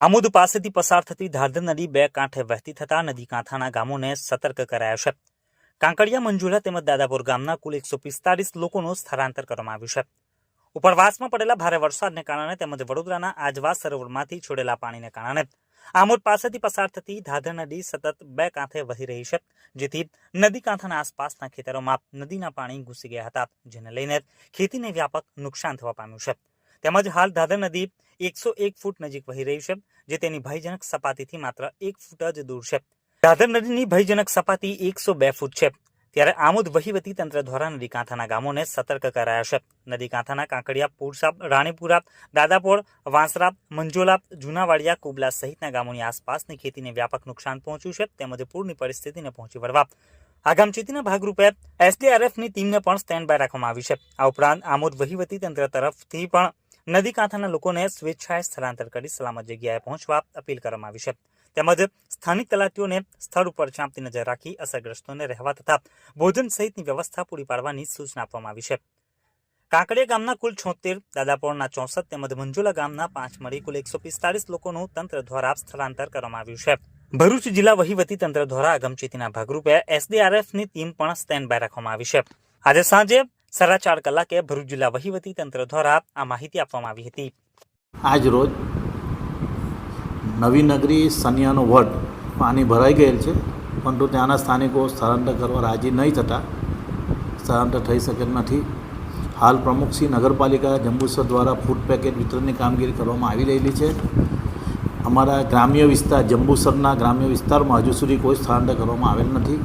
આમોદ પાસેથી પસાર થતી ધારધર નદી બે કાંઠે વહેતી થતા નદી કાંઠાના ગામોને સતર્ક કરાયા છે. કાંકડિયા મંજુલા તેમજ દાદાપુર ગામના કુલ એકસો પિસ્તાળીસ લોકોનું સ્થળાંતર કરવામાં આવ્યું છે. ઉપરવાસમાં પડેલા ભારે વરસાદને કારણે તેમજ વડોદરાના આજવા સરોવરમાંથી છોડેલા પાણીને કારણે આમોદ પાસેથી પસાર થતી ધાધર નદી સતત બે કાંઠે વહી રહી છે, જેથી નદી કાંઠાના આસપાસના ખેતરોમાં નદીના પાણી ઘૂસી ગયા હતા, જેને લઈને ખેતીને વ્યાપક નુકસાન થવા પામ્યું છે. તેમજ હાલ ધાધર નદી એકસો એક ફૂટ નજીક વહી રહ્યું છે, જે તેની ભયજનક સપાટીથી માત્ર એક ફૂટ જ દૂર છે. દાદર નદીની ભયજનક સપાટી એકસો બે ફૂટ છે. ત્યારે આમોદ વહીવટી તંત્ર દ્વારા નદી કાંઠાના ગામોને સતર્ક કરાયા છે. નદી કાંઠાના કાંકડિયા પુરસાપ રાણીપુરા દાદાપોર વાંસરા મંજોલા જૂનાવાડિયા, કુબલા સહિતના ગામોની આસપાસની ખેતીને વ્યાપક નુકસાન પહોંચ્યું છે. તેમજ પૂરની પરિસ્થિતિને પહોંચી વળવા આગામચેતીના ભાગરૂપે એસડીઆરએફની ટીમને પણ સ્ટેન્ડ બાય રાખવામાં આવી છે. આ ઉપરાંત આમોદ વહીવટી તંત્ર તરફથી પણ નદી કાંઠાના લોકોને સ્વેચ્છાએ સ્થળાંતર કરી સલામત જગ્યાએ પહોંચવા અપીલ કરવામાં આવી છે. તેમજ સ્થાનિક તલાટીઓને સ્થળ ઉપર ચાંપતી નજર રાખી અસરગ્રસ્તોને રહેવા તથા ભોજન સહિતની વ્યવસ્થા પૂરી પાડવાની સૂચના આપવામાં આવી છે. કાંકડિયા ગામના કુલ છોતેર દાદાપોરના ચોસઠ તેમજ મંજુલા ગામના પાંચ મળી કુલ એકસો પિસ્તાળીસ લોકોનું તંત્ર દ્વારા સ્થળાંતર કરવામાં આવ્યું છે. ભરૂચ જિલ્લા વહીવટી તંત્ર દ્વારા આગમચેતીના ભાગરૂપે એસડીઆરએફની ટીમ પણ સ્ટેન્ડ બાય રાખવામાં આવી છે. આજે સાંજે સાડા ચાર કલાકે ભરૂચ જિલ્લા વહીવટી તંત્ર દ્વારા આ માહિતી આપવામાં આવી હતી. આજ રોજ નવી નગરી સનિયાનો વડ પાણી ભરાઈ ગયેલ છે, પરંતુ ત્યાંના સ્થાનિકો સ્થળાંતર કરવા રાજી નહીં થતાં. સ્થળાંતર થઈ શકેલ નથી. હાલ પ્રમુખશ્રી નગરપાલિકા જંબુસર દ્વારા ફૂડ પેકેટ વિતરણની કામગીરી કરવામાં આવી રહેલી છે. અમારા ગ્રામ્ય વિસ્તાર, જંબુસરના ગ્રામ્ય વિસ્તારમાં હજુ સુધી કોઈ સ્થળાંતર કરવામાં આવેલ નથી.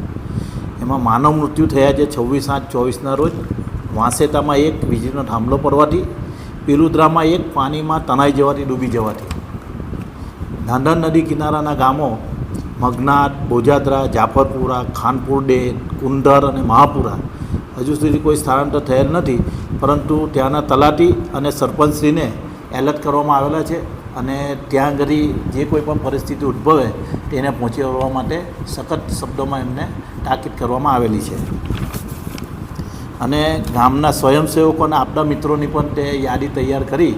એમાં માનવ મૃત્યુ થયા છે છવ્વીસ આઠ ચોવીસના રોજ. વાંસેતામાં એક, વીજળીનો થાંભલો પડવાથી, પિલુદ્રામાં એક, પાણીમાં તણાઈ જવાથી ડૂબી જવાથી. ધાંધર નદી કિનારાના ગામો મગનાથ બોજાદરા, જાફરપુરા, ખાનપુર ડેમ કુંદર અને મહાપુરા. હજુ સુધી કોઈ સ્થળાંતર થયેલ નથી, પરંતુ ત્યાંના તલાટી અને સરપંચશ્રીને એલર્ટ કરવામાં આવેલા છે અને ત્યાં આગળ જે કોઈ પણ પરિસ્થિતિ ઉદ્ભવે, તેને પહોંચી વળવા માટે સખત શબ્દોમાં એમને તાકીદ કરવામાં આવેલી છે. અને ગામના સ્વયંસેવકો અને આપણા મિત્રોની પણ તે યાદી તૈયાર કરી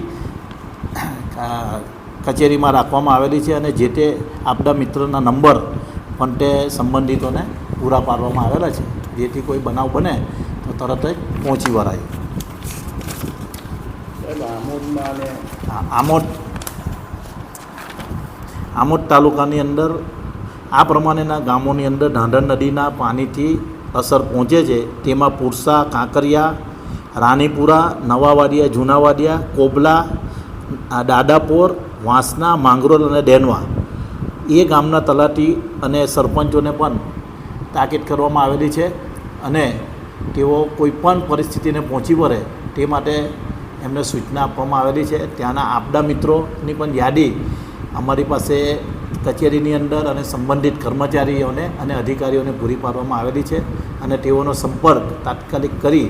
કચેરીમાં રાખવામાં આવેલી છે અને જે તે આપણા મિત્રના નંબર પણ તે સંબંધિતોને પૂરા પાડવામાં આવેલા છે. જેથી કોઈ બનાવ બને તો તરત જ પહોંચી વળાય. આમોદ આમોદ તાલુકાની અંદર આ પ્રમાણેના ગામોની અંદર ઢાંઢર નદીના પાણીથી અસર પહોંચે છે, તેમાં પુરસા, કાંકરિયા રાનીપુરા નવાવાડિયા, જૂનાવાડિયા, કોબલા દાદાપોર, વાંસના, માંગરોલ અને ડેનવા. એ ગામના તલાટી અને સરપંચોને પણ તાકીદ કરવામાં આવેલી છે અને તેઓ કોઈપણ પરિસ્થિતિને પહોંચી વળે તે માટે એમને સૂચના આપવામાં આવેલી છે. ત્યાંના આપદા મિત્રોની પણ યાદી અમારી પાસે કચેરીની અંદર અને સંબંધિત કર્મચારીઓને અને અધિકારીઓને પૂરી પાડવામાં આવેલી છે અને તેઓનો સંપર્ક તાત્કાલિક કરી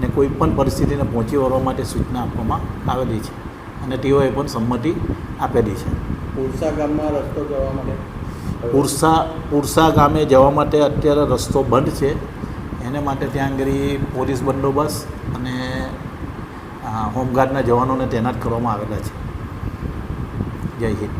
ને કોઈપણ પરિસ્થિતિને પહોંચી વળવા માટે સૂચના આપવામાં આવેલી છે. અને તેઓએ પણ સંમતિ આપેલી છે. પુરસા ગામમાં રસ્તો જવા માટે? પુરસા પુરસા ગામે જવા માટે અત્યારે રસ્તો બંધ છે. એને માટે ત્યાં આગળ પોલીસ બંદોબસ્ત અને હોમગાર્ડના જવાનોને તૈનાત કરવામાં આવેલા છે. જય હિન્દ.